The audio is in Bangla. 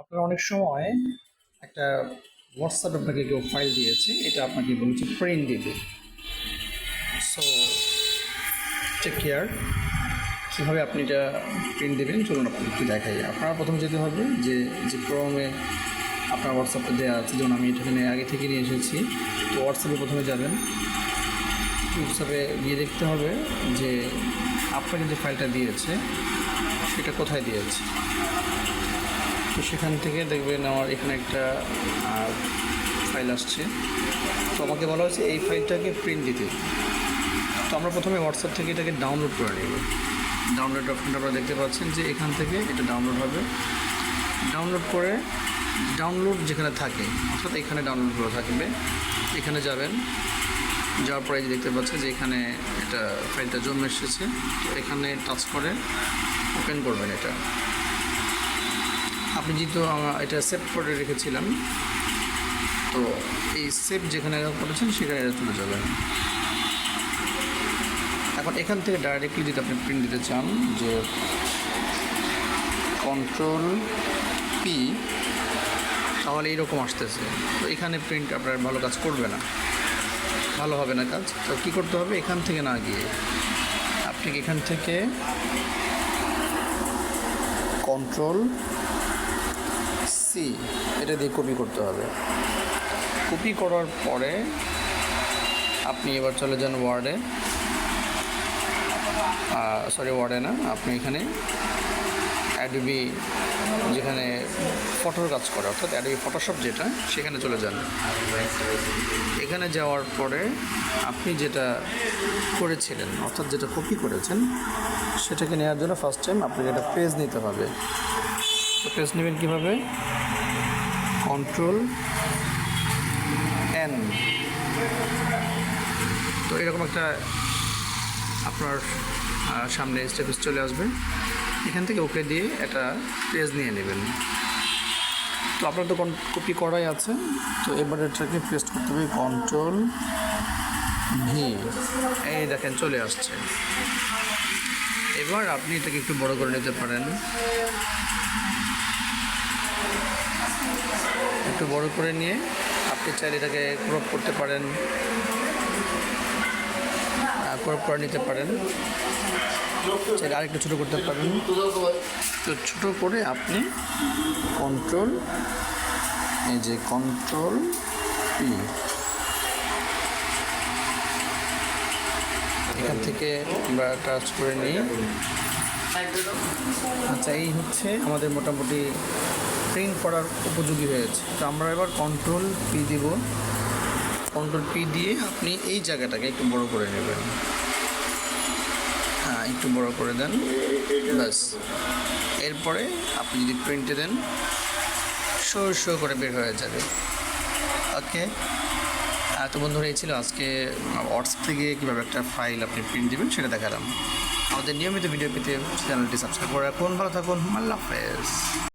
আপনার অনেক সময় একটা হোয়াটসঅ্যাপ আপনাকে কেউ ফাইল দিয়েছে, এটা আপনাকে বলেছে প্রিন্ট দিতে। সো টেক কেয়ার কীভাবে আপনি এটা প্রিন্ট দেবেন, চলুন আপনাকে একটু দেখাই। আপনার প্রথমে যেতে হবে যে যে ক্রমে আপনার হোয়াটসঅ্যাপে দেওয়া আছে, যেমন আমি এখানে আগে থেকে নিয়ে এসেছি। তো হোয়াটসঅ্যাপে প্রথমে যাবেন। হোয়াটসঅ্যাপে গিয়ে দেখতে হবে যে, আপনাকে যে ফাইলটা দিয়েছে, সেটা কোথায় দিয়েছে। তো সেখান থেকে দেখবেন আমার এখানে একটা ফাইল আসছে। তো আমাকে বলা হয়েছে, এই ফাইলটাকে প্রিন্ট দিতে। তো আমরা প্রথমে হোয়াটসঅ্যাপ থেকে এটাকে ডাউনলোড করে নেব। ডাউনলোড অপশনটা আপনারা দেখতে পাচ্ছেন যে এখান থেকে এটা ডাউনলোড হবে। ডাউনলোড করে ডাউনলোড যেখানে থাকে, অর্থাৎ এখানে ডাউনলোড করা থাকবে, এখানে যাবেন। যাওয়ার পরে দেখতে পাচ্ছেন যে এখানে এটা ফাইলটা জমে এসেছে। তো এখানে টাচ করে ওপেন করবেন এটা। আপনি যেহেতু এটা সেভ করে রেখেছিলাম, তো এই সেভ যেখানে করেছেন সেখানে এটা চলে যাবেন এখন এখান থেকে ডাইরেক্টলি যদি আপনি প্রিন্ট দিতে চান যে কন্ট্রোল পি তাহলে এইরকম আসতেছে। তো এখানে প্রিন্ট আপনার ভালো কাজ করবে না। ভালো হবে না কাজ। তো কী করতে হবে? এখান থেকে না গিয়ে আপনি এখান থেকে কন্ট্রোল সি এটা দিয়ে কপি করতে হবে। কপি করার পরে আপনি এবার চলে যান ওয়ার্ডে। সরি, ওয়ার্ডে না, আপনি এখানে অ্যাডবি যেখানে ফটোর কাজ করে, অর্থাৎ অ্যাডবি ফটোশপ যেটা, সেখানে চলে যান। এখানে যাওয়ার পরে আপনি যেটা করেছিলেন, অর্থাৎ যেটা কপি করেছেন, সেটাকে নেওয়ার জন্য ফার্স্ট টাইম আপনাকে একটা পেজ নিতে হবে। তো পেজ নেবেন কীভাবে? কন্ট্রোল এন তো এরকম একটা আপনার সামনে স্টেপেস চলে আসবে। এখান থেকে ওকে দিয়ে একটা পেজ নিয়ে নেবেন। তো আপনার তো কপি করাই আছে। তো এবার এটাকে পেস্ট করতে হবে কন্ট্রোল ভি এই দেখেন, চলে আসছে। এবার আপনি এটাকে একটু বড় করে নিতে পারেন। একটু বড় করে নিয়ে আপনি চাইলে এটাকে ক্রপ করতে পারেন ক্রপ করে নিতে পারেন। চাইলে আরেকটু ছোটো করতে পারেন। তো ছোটো করে আপনি কন্ট্রোল এই যে কন্ট্রোল পি এখান থেকে আমরা টাচ করে নিই। আচ্ছা এই হচ্ছে আমাদের মোটামুটি প্রিন্ট করার উপযোগী হয়েছে। তো আমরা এবার কন্ট্রোল পি দিব। কন্ট্রোল পি দিয়ে আপনি এই জায়গাটাকে একটু বড় করে নেবেন। হ্যাঁ একটু বড় করে দেন। ব্যাস। এরপরে আপনি যদি প্রিন্টে দেন শো শো করে বের হয়ে যাবে। ওকে তো বন্ধুরা, এই ছিল আজকে হোয়াটসঅ্যাপ থেকে কীভাবে একটা ফাইল আপনি প্রিন্ট দেবেন সেটা দেখালাম। আমাদের নিয়মিত ভিডিও পেতে চ্যানেলটি সাবস্ক্রাইব করে রাখুন। ভালো থাকুন। আল্লাহ হাফেজ।